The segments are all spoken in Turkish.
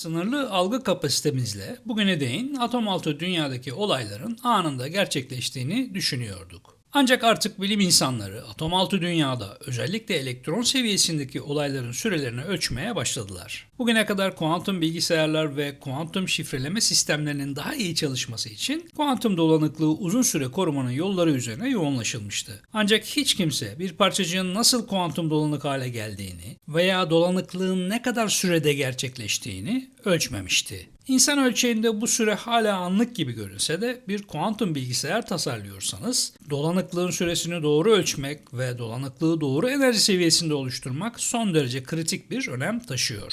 Sınırlı algı kapasitemizle bugüne değin atom altı dünyadaki olayların anında gerçekleştiğini düşünüyorduk. Ancak artık bilim insanları atom altı dünyada özellikle elektron seviyesindeki olayların sürelerini ölçmeye başladılar. Bugüne kadar kuantum bilgisayarlar ve kuantum şifreleme sistemlerinin daha iyi çalışması için kuantum dolanıklığı uzun süre korumanın yolları üzerine yoğunlaşılmıştı. Ancak hiç kimse bir parçacığın nasıl kuantum dolanık hale geldiğini veya dolanıklığın ne kadar sürede gerçekleştiğini ölçmemişti. İnsan ölçeğinde bu süre hala anlık gibi görünse de bir kuantum bilgisayar tasarlıyorsanız dolanıklığın süresini doğru ölçmek ve dolanıklığı doğru enerji seviyesinde oluşturmak son derece kritik bir önem taşıyor.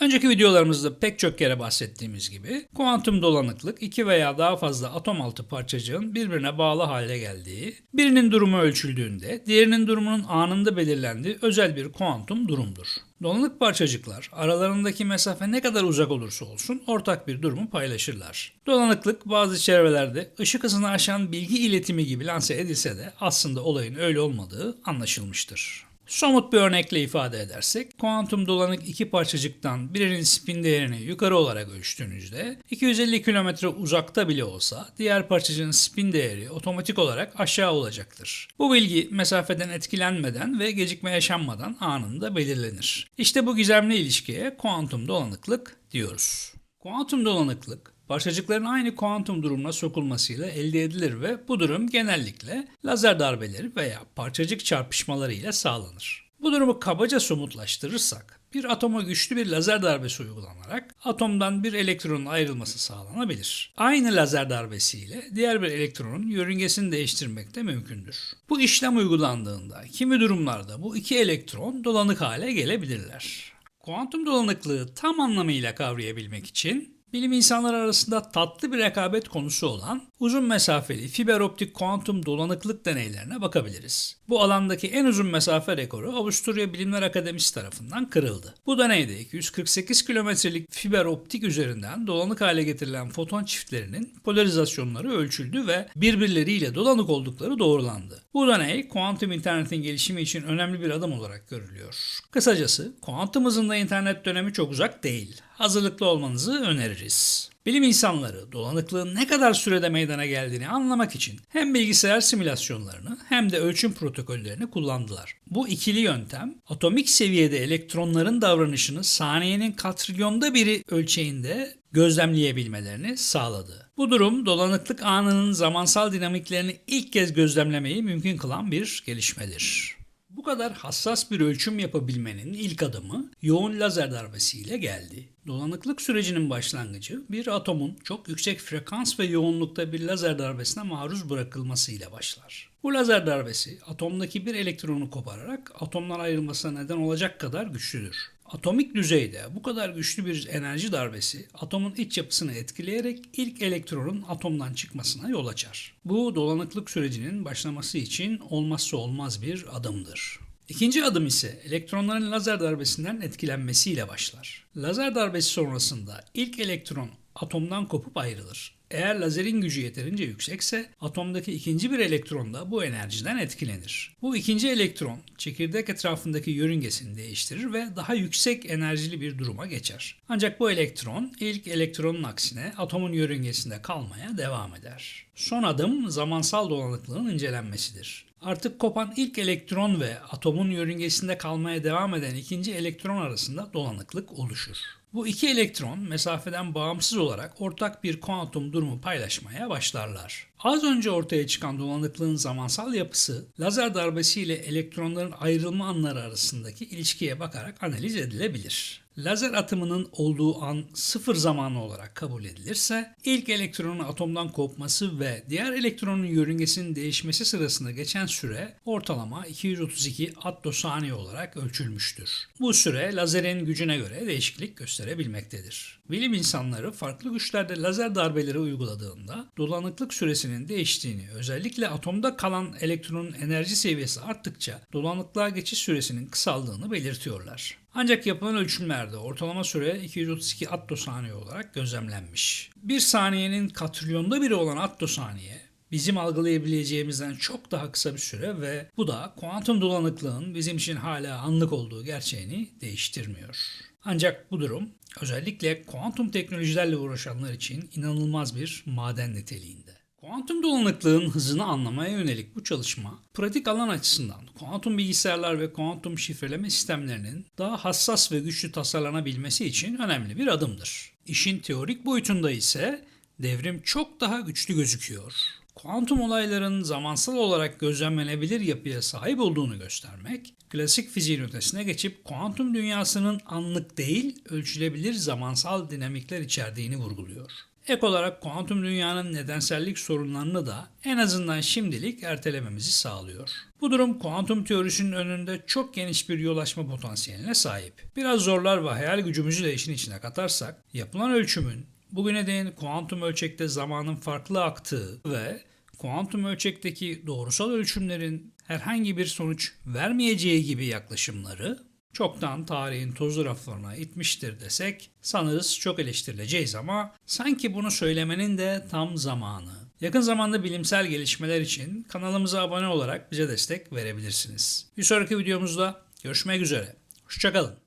Önceki videolarımızda pek çok kere bahsettiğimiz gibi kuantum dolanıklık iki veya daha fazla atom altı parçacığın birbirine bağlı hale geldiği, birinin durumu ölçüldüğünde diğerinin durumunun anında belirlendiği özel bir kuantum durumdur. Dolanık parçacıklar aralarındaki mesafe ne kadar uzak olursa olsun ortak bir durumu paylaşırlar. Dolanıklık bazı çevrelerde ışık hızını aşan bilgi iletimi gibi lanse edilse de aslında olayın öyle olmadığı anlaşılmıştır. Somut bir örnekle ifade edersek, kuantum dolanık iki parçacıktan birinin spin değerini yukarı olarak ölçtüğünüzde 250 km uzakta bile olsa diğer parçacığın spin değeri otomatik olarak aşağı olacaktır. Bu bilgi mesafeden etkilenmeden ve gecikme yaşanmadan anında belirlenir. İşte bu gizemli ilişkiye kuantum dolanıklık diyoruz. Kuantum dolanıklık parçacıkların aynı kuantum durumuna sokulmasıyla elde edilir ve bu durum genellikle lazer darbeleri veya parçacık çarpışmaları ile sağlanır. Bu durumu kabaca somutlaştırırsak bir atoma güçlü bir lazer darbesi uygulanarak atomdan bir elektronun ayrılması sağlanabilir. Aynı lazer darbesiyle diğer bir elektronun yörüngesini değiştirmek de mümkündür. Bu işlem uygulandığında kimi durumlarda bu iki elektron dolanık hale gelebilirler. Kuantum dolanıklığı tam anlamıyla kavrayabilmek için bilim insanları arasında tatlı bir rekabet konusu olan uzun mesafeli fiber optik kuantum dolanıklık deneylerine bakabiliriz. Bu alandaki en uzun mesafe rekoru Avusturya Bilimler Akademisi tarafından kırıldı. Bu deneyde 248 kilometrelik fiber optik üzerinden dolanık hale getirilen foton çiftlerinin polarizasyonları ölçüldü ve birbirleriyle dolanık oldukları doğrulandı. Bu deney kuantum internetin gelişimi için önemli bir adım olarak görülüyor. Kısacası kuantum hızında internet dönemi çok uzak değil. Hazırlıklı olmanızı öneririz. Bilim insanları dolanıklığın ne kadar sürede meydana geldiğini anlamak için hem bilgisayar simülasyonlarını hem de ölçüm protokollerini kullandılar. Bu ikili yöntem atomik seviyede elektronların davranışını saniyenin katrilyonda biri ölçeğinde gözlemleyebilmelerini sağladı. Bu durum dolanıklık anının zamansal dinamiklerini ilk kez gözlemlemeyi mümkün kılan bir gelişmedir. Kadar hassas bir ölçüm yapabilmenin ilk adımı yoğun lazer darbesiyle geldi. Dolanıklık sürecinin başlangıcı bir atomun çok yüksek frekans ve yoğunlukta bir lazer darbesine maruz bırakılmasıyla başlar. Bu lazer darbesi atomdaki bir elektronu kopararak atomlar ayrılmasına neden olacak kadar güçlüdür. Atomik düzeyde bu kadar güçlü bir enerji darbesi atomun iç yapısını etkileyerek ilk elektronun atomdan çıkmasına yol açar. Bu dolanıklık sürecinin başlaması için olmazsa olmaz bir adımdır. İkinci adım ise elektronların lazer darbesinden etkilenmesiyle başlar. Lazer darbesi sonrasında ilk elektron atomdan kopup ayrılır. Eğer lazerin gücü yeterince yüksekse atomdaki ikinci bir elektron da bu enerjiden etkilenir. Bu ikinci elektron çekirdek etrafındaki yörüngesini değiştirir ve daha yüksek enerjili bir duruma geçer. Ancak bu elektron ilk elektronun aksine atomun yörüngesinde kalmaya devam eder. Son adım zamansal dolanıklığın incelenmesidir. Artık kopan ilk elektron ve atomun yörüngesinde kalmaya devam eden ikinci elektron arasında dolanıklık oluşur. Bu iki elektron mesafeden bağımsız olarak ortak bir kuantum durumu paylaşmaya başlarlar. Az önce ortaya çıkan dolanıklığın zamansal yapısı lazer darbesiyle elektronların ayrılma anları arasındaki ilişkiye bakarak analiz edilebilir. Lazer atımının olduğu an sıfır zamanı olarak kabul edilirse ilk elektronun atomdan kopması ve diğer elektronun yörüngesinin değişmesi sırasında geçen süre ortalama 232 attosaniye olarak ölçülmüştür. Bu süre lazerin gücüne göre değişiklik gösterebilmektedir. Bilim insanları farklı güçlerde lazer darbeleri uyguladığında dolanıklık süresinin değiştiğini, özellikle atomda kalan elektronun enerji seviyesi arttıkça dolanıklığa geçiş süresinin kısaldığını belirtiyorlar. Ancak yapılan ölçümlerde ortalama süre 232 attosaniye olarak gözlemlenmiş. Bir saniyenin katrilyonda biri olan attosaniye bizim algılayabileceğimizden çok daha kısa bir süre ve bu da kuantum dolanıklığın bizim için hala anlık olduğu gerçeğini değiştirmiyor. Ancak bu durum özellikle kuantum teknolojilerle uğraşanlar için inanılmaz bir maden niteliğinde. Kuantum dolanıklığın hızını anlamaya yönelik bu çalışma, pratik alan açısından kuantum bilgisayarlar ve kuantum şifreleme sistemlerinin daha hassas ve güçlü tasarlanabilmesi için önemli bir adımdır. İşin teorik boyutunda ise devrim çok daha güçlü gözüküyor. Kuantum olayların zamansal olarak gözlemlenebilir yapıya sahip olduğunu göstermek, klasik fiziğin ötesine geçip kuantum dünyasının anlık değil, ölçülebilir zamansal dinamikler içerdiğini vurguluyor. Ek olarak kuantum dünyanın nedensellik sorunlarını da en azından şimdilik ertelememizi sağlıyor. Bu durum kuantum teorisinin önünde çok geniş bir yol açma potansiyeline sahip. Biraz zorlar ve hayal gücümüzü de işin içine katarsak, yapılan ölçümün bugüne değin kuantum ölçekte zamanın farklı aktığı ve kuantum ölçekteki doğrusal ölçümlerin herhangi bir sonuç vermeyeceği gibi yaklaşımları çoktan tarihin tozlu raflarına itmiştir desek sanırız çok eleştirileceğiz ama sanki bunu söylemenin de tam zamanı. Yakın zamanda bilimsel gelişmeler için kanalımıza abone olarak bize destek verebilirsiniz. Bir sonraki videomuzda görüşmek üzere. Hoşçakalın.